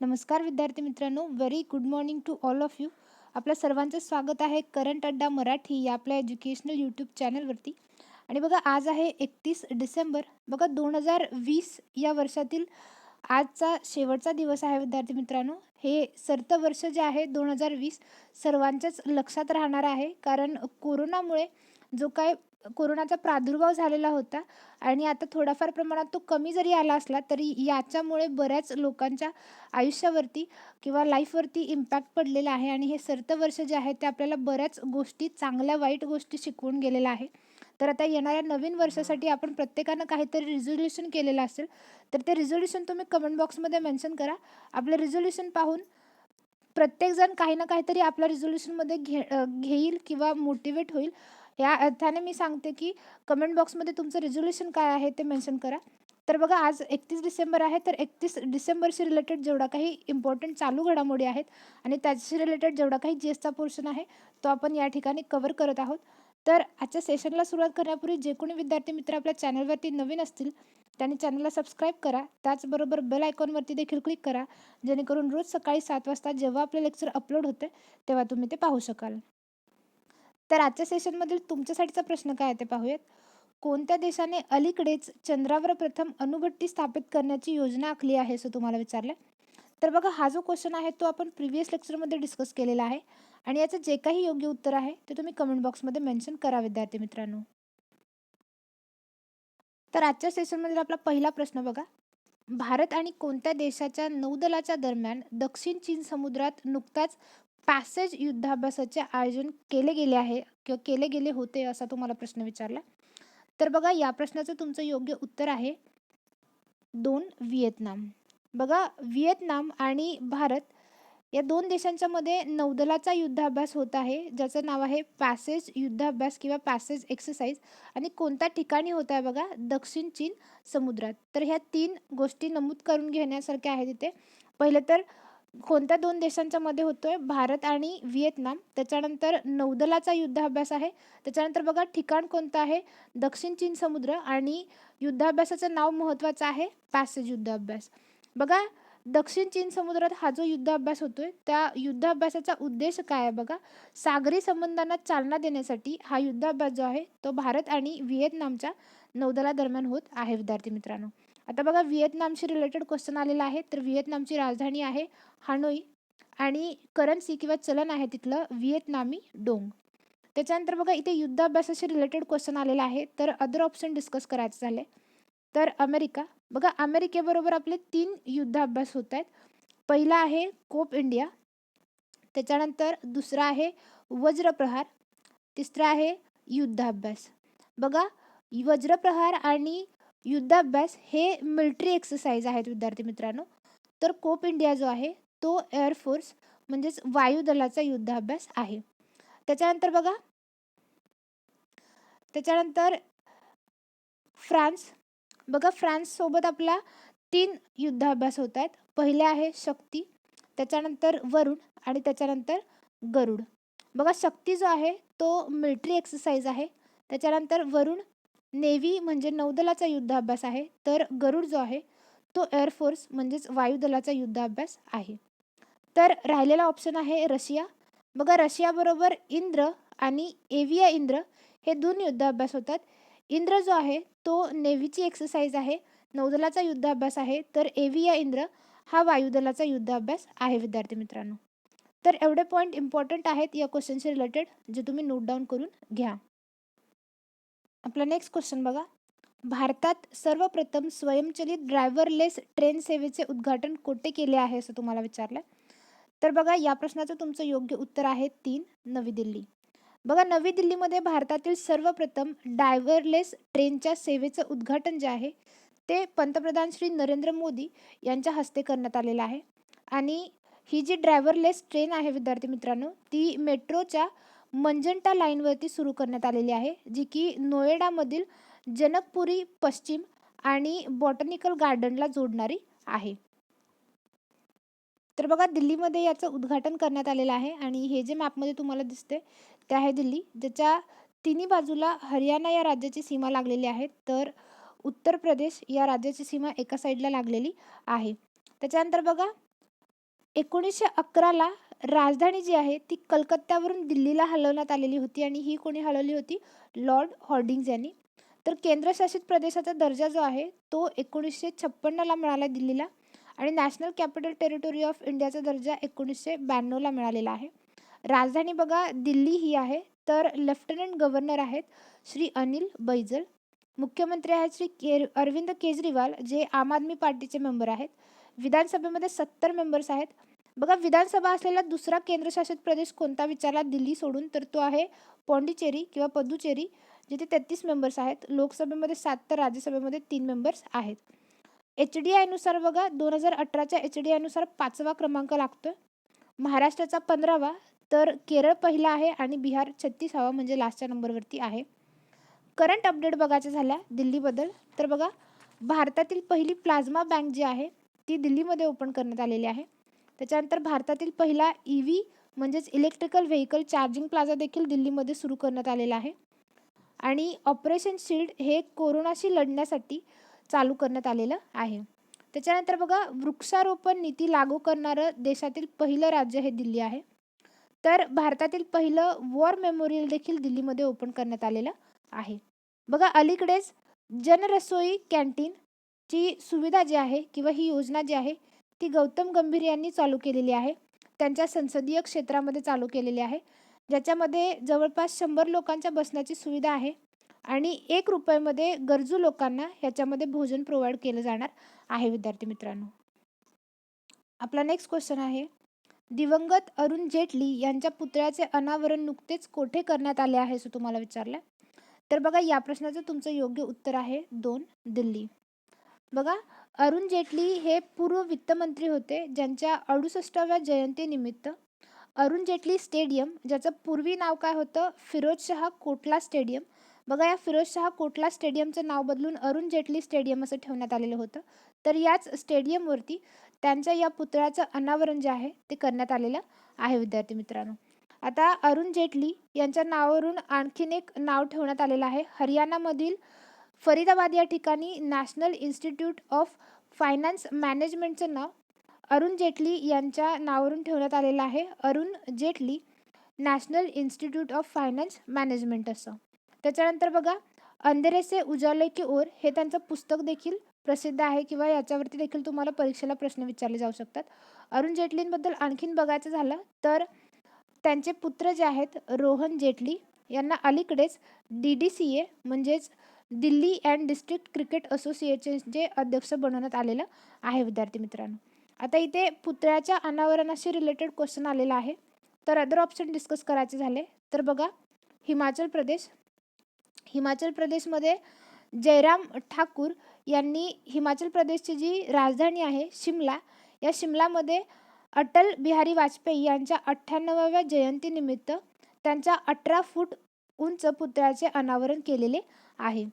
नमस्कार विद्यार्थी मित्रांनो very good morning to all of you आपल्या सर्वांचं स्वागत आहे करंट अड्डा मराठी या आपल्या एज्युकेशनल यूट्यूब चॅनलवरती आणि बघा आज आहे एकतीस डिसेंबर. बघा दोन हजार वीस या वर्षातील आजचा शेवटचा दिवस आहे विद्यार्थी मित्रांनो. हे सरतं वर्ष जे आहे दोन हजार वीस सर्वांच्याच लक्षात राहणार आहे. कारण कोरोनामुळे जो काय कोरोनाचा प्रादुर्भाव झालेला होता आणि आता थोडाफार प्रमाणात तो कमी जरी आला असला तरी याच्यामुळे बऱ्याच लोकांच्या आयुष्यावरती किंवा लाईफवरती इम्पॅक्ट पडलेला आहे आणि हे सरतं वर्ष जे आहे ते आपल्याला बऱ्याच गोष्टी चांगल्या वाईट गोष्टी शिकवून गेलेलं आहे. तर आता येणाऱ्या नवीन वर्षासाठी आपण प्रत्येकानं काहीतरी रिझोल्युशन केलेलं असेल तर ते रिझोल्युशन तुम्ही कमेंट बॉक्समध्ये मेन्शन करा. आपलं रिझोल्युशन पाहून प्रत्येकजण काही ना काहीतरी आपल्या रिझोल्युशनमध्ये घे घेईल किंवा मोटिवेट होईल. या अर्थाने मी सांगते की कमेंट बॉक्समध्ये तुमचं रिझोल्युशन काय आहे ते मेन्शन करा. तर बघा आज एकतीस डिसेंबर आहे तर एकतीस डिसेंबरशी रिलेटेड जेवढा काही इम्पॉर्टंट चालू घडामोडी आहेत आणि त्याच्याशी रिलेटेड जेवढा काही जी एसचा पोर्शन आहे तो आपण या ठिकाणी कवर करत आहोत. तर आजच्या सेशनला सुरुवात करण्यापूर्वी जे कोणी विद्यार्थी मित्र आपल्या चॅनलवरती नवीन असतील त्यांनी चॅनलला सबस्क्राईब करा. त्याचबरोबर बेल आयकॉनवरती देखील क्लिक करा. जेणेकरून रोज सकाळी सात वाजता जेव्हा आपले लेक्चर अपलोड होते तेव्हा तुम्ही ते पाहू शकाल. तर आजच्या सेशनमधील तुमच्यासाठीचा प्रश्न काय आहे ते पाहूयात. कोणत्या देशाने अलीकडेच चंद्रावर प्रथम अणुभट्टी स्थापित करण्याची योजना आखली आहे असं तुम्हाला विचारलं? तर बघा हा जो क्वेश्चन आहे तो आपण प्रिव्हियस लेक्चरमध्ये डिस्कस केलेला आहे. आणि याचं जे काही योग्य उत्तर आहे ते तुम्ही कमेंट बॉक्समध्ये मेन्शन करा विद्यार्थी मित्रांनो. तर आजच्या सेशनमधील आपला पहिला प्रश्न बघा. भारत आणि कोणत्या देशाच्या नौदलाच्या दरम्यान दक्षिण चीन समुद्रात नुकताच पॅसेज युद्धाभ्यासाचे आयोजन केले गेले आहे किंवा केले गेले होते असा तुम्हाला प्रश्न विचारला. तर बघा या प्रश्नाचं तुमचं योग्य उत्तर आहे दोन व्हिएतनाम. बघा व्हिएतनाम आणि भारत या दोन देशांच्या मध्ये नौदलाचा युद्धाभ्यास होत आहे ज्याचं नाव आहे पॅसेज युद्धाभ्यास किंवा पॅसेज एक्सरसाइज आणि कोणत्या ठिकाणी होत आहे बघा दक्षिण चीन समुद्रात. तर ह्या तीन गोष्टी नमूद करून घेण्यासारख्या आहेत तिथे पहिले तर कोणत्या दोन देशांच्या मध्ये होतोय? भारत आणि व्हिएतनाम. त्याच्यानंतर नौदलाचा युद्धाभ्यास आहे. त्याच्यानंतर बघा ठिकाण कोणतं आहे? दक्षिण चीन समुद्र आणि युद्धाभ्यासाचं नाव महत्त्वाचं आहे पॅसेज युद्धाभ्यास. बघा दक्षिण चीन समुद्रात हा जो युद्धाभ्यास होतोय त्या युद्धाभ्यासाचा उद्देश काय आहे बघा? सागरी संबंधांना चालना देण्यासाठी हा युद्धाभ्यास जो आहे तो भारत आणि व्हिएतनामच्या नौदलादरम्यान होत आहे विद्यार्थी मित्रांनो. आता बघा व्हिएतनामशी रिलेटेड क्वेश्चन आलेला आहे. तर व्हिएतनामची राजधानी आहे हानोई आणि करन्सी किंवा चलन आहे तिथलं व्हिएतनामी डोंग. त्याच्यानंतर बघा इथे युद्धाभ्यासाशी रिलेटेड क्वेश्चन आलेला आहे. तर अदर ऑप्शन डिस्कस करायचं झाले तर अमेरिका. बघा अमेरिकेबरोबर आपले तीन युद्धाभ्यास होत आहेत पहिला आहे कोप इंडिया. त्याच्यानंतर दुसरा आहे वज्रप्रहार. तिसरा आहे युद्धाभ्यास. बघा वज्रप्रहार आणि युद्धाभ्यास हे मिलिटरी एक्सरसाइज आहेत विद्यार्थी मित्रांनो. तर कोप इंडिया जो आहे तो एअरफोर्स म्हणजेच वायुदलाचा युद्धाभ्यास आहे. त्याच्यानंतर बघा. त्याच्यानंतर फ्रान्स. बघा फ्रान्ससोबत आपला तीन युद्धाभ्यास होत आहेत. पहिले आहे शक्ती त्याच्यानंतर वरुण आणि त्याच्यानंतर गरुड. बघा शक्ती जो आहे तो मिलिटरी एक्सरसाइज आहे. त्याच्यानंतर वरुण नेव्ही म्हणजे नौदलाचा युद्धाभ्यास आहे तर गरुड जो आहे तो एअरफोर्स म्हणजेच वायुदलाचा युद्धाभ्यास आहे. तर राहिलेला ऑप्शन आहे रशिया. बघा रशियाबरोबर इंद्र आणि एव्हिया इंद्र हे दोन युद्धाभ्यास होतात. इंद्र जो आहे तो नेव्हीची एक्सरसाइज आहे नौदलाचा युद्धाभ्यास आहे तर एव्हिया इंद्र हा वायुदलाचा युद्धाभ्यास आहे विद्यार्थी मित्रांनो. तर एवढे पॉईंट इम्पॉर्टंट आहेत या क्वेश्चनशी रिलेटेड जे तुम्ही नोट डाऊन करून घ्या. आपला नेक्स्ट क्वेश्चन बघा. भारतात सर्वप्रथम स्वयंचलित ड्रायव्हरलेस ट्रेन सेवेचे उद्घाटन कोठे केले आहे असं तुम्हाला विचारलं? तर बघा या प्रश्नाचं तुमचं योग्य उत्तर आहे तीन नवी दिल्ली. बघा नवी दिल्लीमध्ये भारतातील सर्वप्रथम डायव्हरलेस ट्रेनच्या सेवेचं उद्घाटन जे आहे ते पंतप्रधान श्री नरेंद्र मोदी यांच्या हस्ते करण्यात आलेलं आहे. आणि ही जी ड्रायव्हरलेस ट्रेन आहे विद्यार्थी मित्रांनो ती मेट्रोच्या मंजंटा लाईनवरती सुरू करण्यात आलेली आहे जी की नोएडामधील जनकपुरी पश्चिम आणि बॉटनिकल गार्डनला जोडणारी आहे. तर बघा दिल्लीमध्ये याचं उद्घाटन करण्यात आलेलं आहे आणि हे जे मॅपमध्ये तुम्हाला दिसते ते आहे दिल्ली ज्याच्या तिन्ही बाजूला हरियाणा या राज्याची सीमा लागलेली आहे तर उत्तर प्रदेश या राज्याची सीमा एका साईडला लागलेली आहे. त्याच्यानंतर बघा एकोणीसशे अकराला राजधानी जी आहे ती कलकत्त्यावरून दिल्लीला हलवण्यात आलेली होती आणि ही कोणी हलवली होती? लॉर्ड हॉर्डिंग्ज यांनी. तर केंद्रशासित प्रदेशाचा दर्जा जो आहे तो एकोणीसशे छप्पन्नला मिळाला दिल्लीला आणि नॅशनल कॅपिटल टेरिटोरी ऑफ इंडियाचा दर्जा एकोणीसशे ब्याण्णवला मिळालेला आहे. राजधानी बघा दिल्ली ही आहे तर लेफ्टनंट गव्हर्नर आहेत श्री अनिल बैजल. मुख्यमंत्री आहेत श्री के अरविंद केजरीवाल जे आम आदमी पार्टीचे मेंबर आहेत. विधानसभेमध्ये सत्तर मेंबर्स आहेत. बघा विधानसभा असलेला दुसरा केंद्रशासित प्रदेश कोणता विचारला दिल्ली सोडून तर तो आहे पॉंडिचेरी किंवा पदुचेरी जिथे तेहतीस मेंबर्स आहेत. लोकसभेमध्ये सात तर राज्यसभेमध्ये तीन मेंबर्स आहेत. एच डी आयनुसार बघा दोन हजार अठराच्या एच डी आयनुसार पाचवा क्रमांक लागतोय. महाराष्ट्राचा पंधरावा तर केरळ पहिला आहे आणि बिहार छत्तीसावा म्हणजे लास्टच्या नंबरवरती आहे. करंट अपडेट बघायचं झाल्या दिल्लीबद्दल तर बघा भारतातील पहिली प्लाझ्मा बँक जी आहे ती दिल्लीमध्ये ओपन करण्यात आलेली आहे. त्याच्यानंतर भारतातील पहिला ई व्ही म्हणजेच इलेक्ट्रिकल व्हेकल चार्जिंग प्लाझा देखील दिल्लीमध्ये सुरू करण्यात आलेला आहे. आणि ऑपरेशन शिल्ड हे कोरोनाशी लढण्यासाठी चालू करण्यात आलेलं आहे. त्याच्यानंतर बघा वृक्षारोपण नीती लागू करणारं देशातील पहिलं राज्य हे दिल्ली आहे. तर भारतातील पहिलं वॉर मेमोरियल देखील दिल्लीमध्ये ओपन करण्यात आलेलं आहे. बघा अलीकडेच जनरसोई कॅन्टीनची सुविधा जी आहे किंवा ही योजना जी आहे ती गौतम गंभीर यांनी चालू केलेली आहे. त्यांच्या संसदीय क्षेत्रामध्ये चालू केलेली आहे. ज्याच्यामध्ये जवळपास शंभर लोकांच्या बसण्याची सुविधा आहे आणि एक रुपयामध्ये गरजू लोकांना ह्याच्यामध्ये भोजन प्रोव्हाइड केलं जाणार आहे विद्यार्थी मित्रांनो. आपला नेक्स्ट क्वेश्चन आहे. दिवंगत अरुण जेटली यांच्या पुतळ्याचे अनावरण नुकतेच कोठे करण्यात आले आहे असं तुम्हाला विचारलं? तर बघा या प्रश्नाचं तुमचं योग्य उत्तर आहे दोन दिल्ली. बघा अरुण जेटली हे पूर्व वित्तमंत्री होते ज्यांच्या अडुसष्टाव्या जयंतीनिमित्त. अरुण जेटली स्टेडियम ज्याचं पूर्वी नाव काय होतं? फिरोजशहा कोटला स्टेडियम. बघा या फिरोजशहा कोटला स्टेडियमचं नाव बदलून अरुण जेटली स्टेडियम असं ठेवण्यात आलेलं होतं. तर याच स्टेडियमवरती त्यांच्या या पुतळ्याचं अनावरण जे आहे ते करण्यात आलेलं आहे विद्यार्थी मित्रांनो. आता अरुण जेटली यांच्या नावावरून आणखीन एक नाव ठेवण्यात आलेलं आहे. हरियाणामधील फरीदाबाद या ठिकाणी नॅशनल इन्स्टिट्यूट ऑफ फायनान्स मॅनेजमेंटचं नाव अरुण जेटली यांच्या नावावरून ठेवण्यात आलेलं आहे. Arun Jaitley national institute of finance management असं. त्याच्यानंतर बघा अंधेरेसे उजाले की ओर हे त्यांचं पुस्तक देखील प्रसिद्ध आहे किंवा याच्यावरती देखील तुम्हाला परीक्षेला प्रश्न विचारले जाऊ शकतात. अरुण जेटलींबद्दल आणखीन बघायचं झालं तर त्यांचे पुत्र जे आहेत रोहन जेटली यांना अलीकडेच डी डी सी ए म्हणजेच दिल्ली अँड डिस्ट्रिक्ट क्रिकेट असोसिएशनचे अध्यक्ष बनवण्यात आलेलं आहे विद्यार्थी मित्रांनो. आता इथे पुतळ्याच्या अनावरणाशी रिलेटेड क्वेश्चन आलेला आहे. तर अदर ऑप्शन डिस्कस करायचे झाले. तर बघा हिमाचल प्रदेश. हिमाचल प्रदेशमध्ये जयराम ठाकूर यांनी हिमाचल प्रदेशची जी राजधानी आहे शिमला या शिमलामध्ये अटल बिहारी वाजपेयी यांच्या अठ्ठ्याण्णवाव्या जयंतीनिमित्त त्यांच्या अठरा फूट उंच पुतळ्याचे अनावरण केलेले आहे.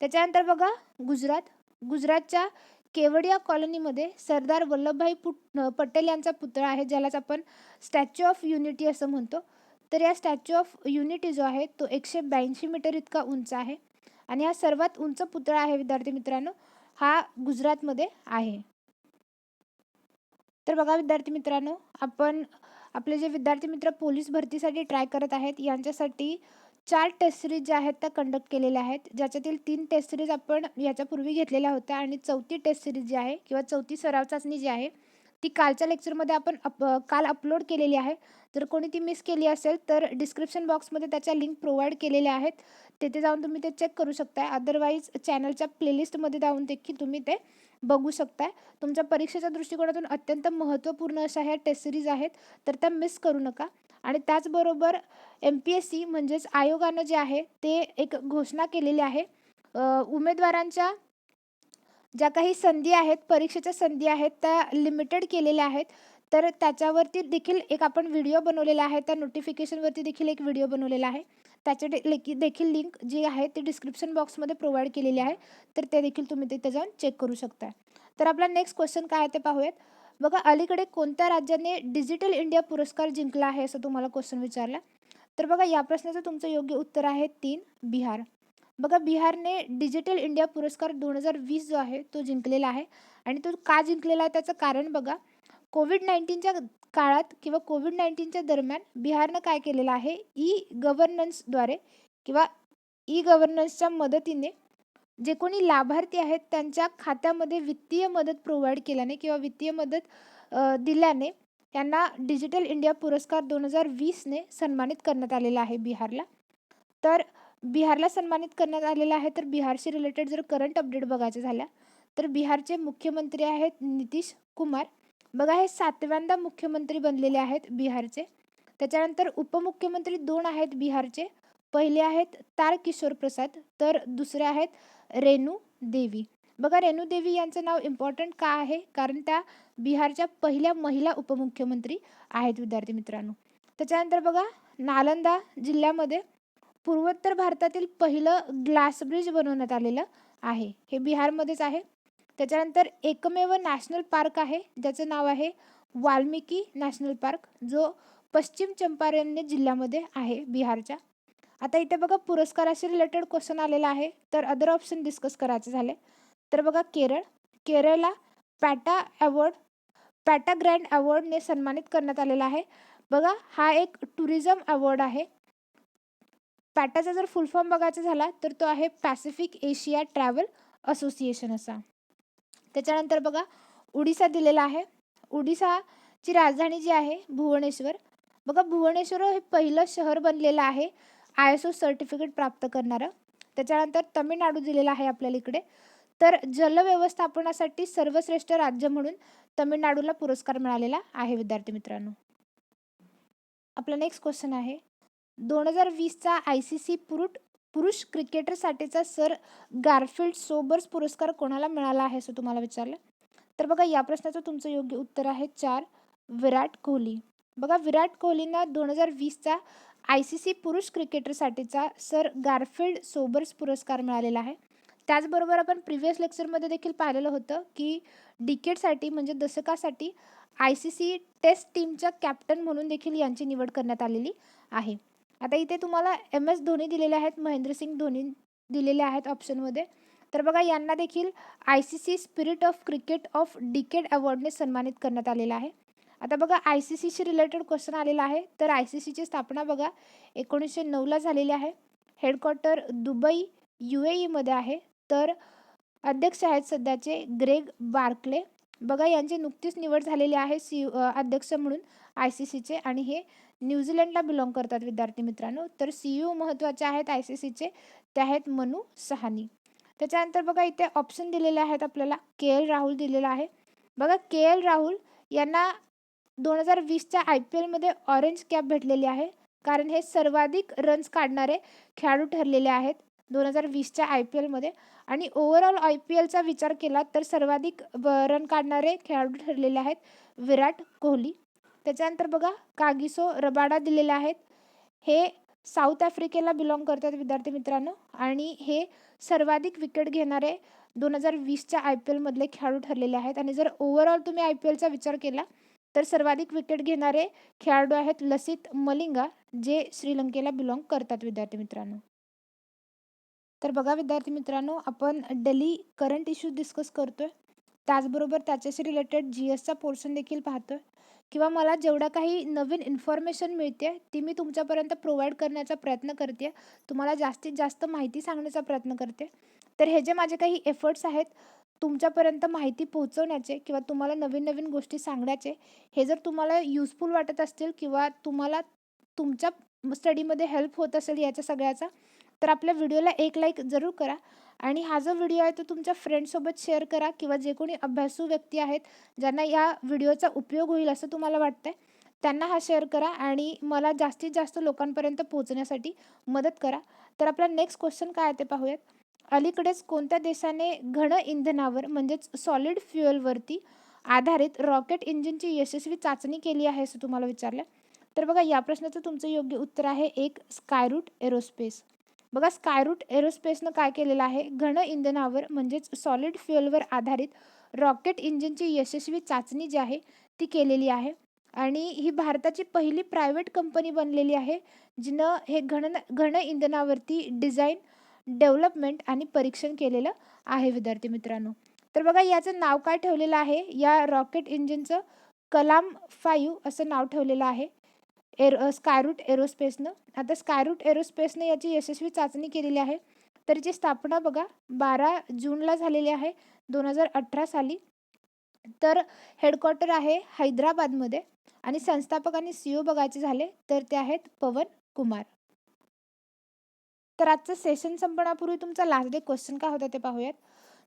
त्याच्यानंतर बघा गुजरात. गुजरातच्या केवडिया कॉलनीमध्ये सरदार वल्लभभाई पुट पटेल यांचा पुतळा आहे ज्यालाच आपण स्टॅच्यू ऑफ युनिटी असं म्हणतो. तर या स्टॅच्यू ऑफ युनिटी जो आहे तो एकशे ब्याऐंशी मीटर इतका उंच आहे. आणि हा सर्वात उंच पुतळा आहे विद्यार्थी मित्रांनो हा गुजरातमध्ये आहे. तर बघा विद्यार्थी मित्रांनो आपण आपले जे विद्यार्थी मित्र पोलीस भरतीसाठी ट्राय करत आहेत यांच्यासाठी चार टेस्ट सिरीज ज्या आहेत त्या कंडक्ट केलेल्या आहेत. ज्याच्यातील तीन टेस्ट सिरीज आपण याच्यापूर्वी घेतलेल्या होत्या आणि चौथी टेस्ट सिरीज जी आहे किंवा चौथी सराव चाचणी जी आहे ती कालच्या लेक्चरमध्ये आपण अप काल अपलोड केलेली आहे. जर कोणी ती मिस केली असेल तर डिस्क्रिप्शन बॉक्समध्ये त्याच्या लिंक प्रोव्हाइड केलेल्या आहेत. तेथे जाऊन तुम्ही ते चेक करू शकताय. अदरवाईज चॅनलच्या प्लेलिस्टमध्ये जाऊन देखील तुम्ही ते बघू शकताय. तुमच्या परीक्षेच्या दृष्टिकोनातून अत्यंत महत्त्वपूर्ण अशा ह्या टेस्ट सिरीज आहेत. तर त्या मिस करू नका. आणि त्याचबरोबर एम पी एस सी म्हणजेच आयोगानं जे आहे ते एक घोषणा केलेली आहे. उमेदवारांच्या ज्या काही संधी आहेत परीक्षेच्या संधी आहेत त्या लिमिटेड केलेल्या आहेत. तर त्याच्यावरती देखील एक आपण व्हिडिओ बनवलेला आहे. त्या नोटिफिकेशनवरती देखील एक व्हिडिओ बनवलेला आहे. त्याचे देखील लिंक जी आहे ती डिस्क्रिप्शन बॉक्समध्ये प्रोव्हाइड केलेली आहे. तर ते देखील तुम्ही तिथे जाऊन चेक करू शकता. तर आपला नेक्स्ट क्वेश्चन काय आहे ते पाहूयात. बघा अलीकडे कोणत्या राज्याने डिजिटल इंडिया पुरस्कार जिंकला आहे असं तुम्हाला क्वेश्चन विचारला? तर बघा या प्रश्नाचं तुमचं योग्य उत्तर आहे तीन बिहार. बघा बिहारने डिजिटल इंडिया पुरस्कार दोन हजार वीस जो आहे तो जिंकलेला आहे. आणि तो का जिंकलेला आहे त्याचं कारण बघा कोविड नाईन्टीनच्या काळात किंवा कोविड नाईन्टीनच्या दरम्यान बिहारनं काय केलेलं आहे? ई गव्हर्नन्सद्वारे किंवा ई गव्हर्नन्सच्या मदतीने जे कोणी लाभार्थी आहेत त्यांच्या खात्यामध्ये वित्तीय मदत प्रोव्हाइड केल्याने किंवा वित्तीय मदत दिल्याने त्यांना डिजिटल इंडिया पुरस्कार दोन हजार वीसने सन्मानित करण्यात आलेला आहे बिहारला. तर बिहारला सन्मानित करण्यात आलेलं आहे तर बिहारशी रिलेटेड जर करंट अपडेट बघायचं झाल्या तर बिहारचे मुख्यमंत्री आहेत नितीश कुमार. बघा हे सातव्यांदा मुख्यमंत्री बनलेले आहेत बिहारचे. त्याच्यानंतर उपमुख्यमंत्री दोन आहेत बिहारचे. पहिले आहेत तारकिशोर प्रसाद तर दुसरे आहेत रेणू देवी. बघा रेणू देवी यांचं नाव इम्पॉर्टंट का आहे? कारण त्या बिहारच्या पहिल्या महिला उपमुख्यमंत्री आहेत विद्यार्थी मित्रांनो. त्याच्यानंतर बघा नालंदा जिल्ह्यामध्ये पूर्वोत्तर भारतातील पहिलं ग्लास ब्रिज बनवण्यात आलेलं आहे. हे बिहारमध्येच आहे. त्याच्यानंतर एकमेव नॅशनल पार्क आहे ज्याचं नाव आहे वाल्मिकी नॅशनल पार्क जो पश्चिम चंपारण जिल्ह्यामध्ये आहे बिहारच्या. आता इथे बघा पुरस्काराशी रिलेटेड क्वेश्चन आलेला आहे. तर अदर ऑप्शन डिस्कस करायचे झाले. तर बघा केरळ. केरळला पॅटा अवॉर्ड पॅटा ग्रँड अवॉर्डने सन्मानित करण्यात आलेला आहे. बघा हा एक टुरिझम अवॉर्ड आहे. पॅटाचा जर फुल फॉर्म बघायचा झाला तर तो आहे पॅसिफिक एशिया ट्रॅव्हल असोसिएशन असा. त्याच्यानंतर बघा उडिसा दिलेला आहे. उडिसाची राजधानी जी आहे भुवनेश्वर. बघा भुवनेश्वर हे पहिलं शहर बनलेलं आहे. आय एस ओ सर्टिफिकेट प्राप्त करणारं. त्याच्यानंतर तमिळनाडू दिलेला आहे आपल्याला इकडे. तर जलव्यवस्थापनासाठी सर्वश्रेष्ठ राज्य म्हणून तमिळनाडूला पुरस्कार मिळालेला आहे विद्यार्थी मित्रांनो. आपला नेक्स्ट क्वेश्चन आहे. दोन हजार वीसचा आय सी सी पुरुट पुरुष क्रिकेटरसाठीचा सर गारफिल्ड सोबर्स पुरस्कार कोणाला मिळाला आहे असं तुम्हाला विचारलं? तर बघा या प्रश्नाचं तुमचं योग्य उत्तर आहे चार विराट कोहली. बघा विराट कोहलीनं दोन हजार वीसचा आय सी सी पुरुष क्रिकेटरसाठीचा सर गारफिल्ड सोबर्स पुरस्कार मिळालेला आहे. त्याचबरोबर आपण प्रिव्हियस लेक्चरमध्ये देखील पाहिलेलं होतं की डिकेटसाठी म्हणजे दशकासाठी आय सी सी टेस्ट टीमच्या कॅप्टन म्हणून देखील यांची निवड करण्यात आलेली आहे. आता इथे तुम्हाला एम एस धोनी दिलेले आहेत महेंद्रसिंग धोनी दिलेले आहेत ऑप्शनमध्ये. तर बघा यांना देखील I C C spirit of cricket of decade अवॉर्डने सन्मानित करण्यात आलेला आहे. आता बघा आय सी सीशी रिलेटेड क्वेश्चन आलेला आहे. तर आय सी सीची स्थापना बघा एकोणीसशे नऊला झालेली आहे. हेडक्वार्टर दुबई यू ए ईमध्ये आहे. तर अध्यक्ष आहेत सध्याचे ग्रेग बार्कले. बघा यांची नुकतीच निवड झालेली आहे सी अध्यक्ष म्हणून आय सी सीचे आणि हे न्यूझीलंडला बिलॉंग करतात विद्यार्थी मित्रांनो. तर सी यू महत्त्वाचे आहेत आय सी सीचे ते आहेत मनू सहानी. त्याच्यानंतर बघा इथे ऑप्शन दिलेले आहेत आपल्याला. के एल राहुल दिलेला आहे. बघा के एल राहुल यांना दोन हजार वीसच्या आय पी एलमध्ये ऑरेंज कॅप भेटलेली आहे. कारण हे सर्वाधिक रन्स काढणारे खेळाडू ठरलेले आहेत दोन हजार वीसच्या आय पी एलमध्ये. आणि ओव्हरऑल आय पी एलचा विचार केला तर सर्वाधिक रन काढणारे खेळाडू ठरलेले आहेत विराट कोहली. त्याच्यानंतर बघा कागिसो रबाडा दिलेले आहेत. हे साऊथ आफ्रिकेला बिलॉंग करतात विद्यार्थी मित्रांनो. आणि हे सर्वाधिक विकेट घेणारे दोन हजार वीसच्या आय पी एलमधले खेळाडू ठरलेले आहेत. आणि जर ओव्हरऑल तुम्ही आय पी एलचा विचार केला तर सर्वाधिक विकेट घेणारे खेळाडू आहेत लसित मलिंगा जे श्रीलंकेला बिलॉंग करतात विद्यार्थी मित्रांनो. तर बघा विद्यार्थी मित्रांनो आपण डेली करंट इश्यूज डिस्कस करतोय. त्याचबरोबर त्याच्याशी रिलेटेड जी एसचा पोर्शन देखील पाहतोय. किंवा मला जेवढा काही नवीन इन्फॉर्मेशन मिळते ती मी तुमच्यापर्यंत प्रोव्हाइड करण्याचा प्रयत्न करते तुम्हाला जास्तीत जास्त माहिती सांगण्याचा प्रयत्न करते तर हे जे माझे काही एफर्ट्स आहेत तुमच्यापर्यंत माहिती पोहोचवण्याचे किंवा तुम्हाला नवीन नवीन गोष्टी सांगण्याचे हे जर तुम्हाला युजफुल वाटत असतील किंवा तुम्हाला तुमच्या स्टडीमध्ये हेल्प होत असेल याच्या सगळ्याचा तर आपल्या व्हिडिओला एक लाईक जरूर करा. आणि हा जो व्हिडिओ आहे तो तुमच्या फ्रेंडसोबत शेअर करा किंवा जे कोणी अभ्यासू व्यक्ती आहेत ज्यांना या व्हिडिओचा उपयोग होईल असं तुम्हाला वाटतंय त्यांना हा शेअर करा आणि मला जास्तीत जास्त लोकांपर्यंत पोहोचण्यासाठी मदत करा. तर आपला नेक्स्ट क्वेश्चन काय आहे ते पाहूयात. अलीकडेच कोणत्या देशाने घन इंधनावर म्हणजेच सॉलिड फ्युएलवरती आधारित रॉकेट इंजिनची यशस्वी चाचणी केली आहे असं तुम्हाला विचारलं? तर बघा या प्रश्नाचं तुमचं योग्य उत्तर आहे एक स्कायरूट एरोस्पेस बघा स्कायरूट एरोस्पेसनं काय केलेलं आहे? घन इंधनावर म्हणजेच सॉलिड फ्युएलवर आधारित रॉकेट इंजिनची यशस्वी चाचणी जी आहे ती केलेली आहे. आणि ही भारताची पहिली प्रायव्हेट कंपनी बनलेली आहे जिनं हे घन घन इंधनावरती डिझाईन डेव्हलपमेंट आणि परीक्षण केलेलं आहे विद्यार्थी मित्रांनो. तर बघा याचं नाव काय ठेवलेलं आहे? या रॉकेट इंजिनचं कलाम फाईव्ह असं नाव ठेवलेलं आहे. एर स्कायरूट एरोस्पेसनं. आता स्कायरूट एरोस्पेसनं याची यशस्वी चाचणी केलेली आहे. तर याची स्थापना बघा बारा जूनला झालेली आहे दोन हजार अठरा साली. तर हेडक्वार्टर आहे हैदराबादमध्ये आणि संस्थापक आणि सीओ बघायचे झाले तर ते आहेत पवन कुमार. तर आजचं सेशन संपण्यापूर्वी तुमचा लास्ट डे क्वेश्चन काय होता ते पाहूयात.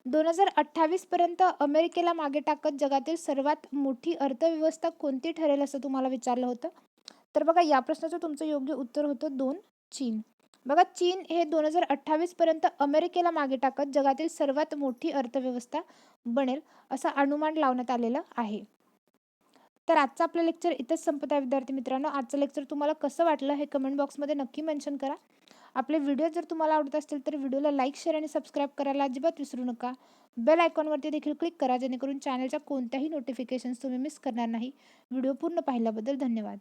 दोन हजार अठ्ठावीसपर्यंत अमेरिकेला मागे टाकत जगातील सर्वात मोठी अर्थव्यवस्था कोणती ठरेल असं तुम्हाला विचारलं होतं? तर बघा या प्रश्नाचं तुमचं योग्य उत्तर होतं दोन चीन. बघा चीन हे दोन हजार अठ्ठावीसपर्यंत अमेरिकेला मागे टाकत जगातील सर्वात मोठी अर्थव्यवस्था बनेल असं अनुमान लावण्यात आलेलं आहे. तर आजचं आपलं लेक्चर इथंच संपत आहे विद्यार्थी मित्रांनो. आजचं लेक्चर तुम्हाला कसं वाटलं हे कमेंट बॉक्समध्ये नक्की मेन्शन करा. आपले व्हिडिओ जर तुम्हाला आवडत असतील तर व्हिडिओला लाईक शेअर आणि सबस्क्राईब करायला अजिबात विसरू नका. बेल आयकॉनवरती देखील क्लिक करा जेणेकरून चॅनलच्या कोणत्याही नोटिफिकेशन्स तुम्ही मिस करणार नाही. व्हिडिओ पूर्ण पाहिल्याबद्दल धन्यवाद.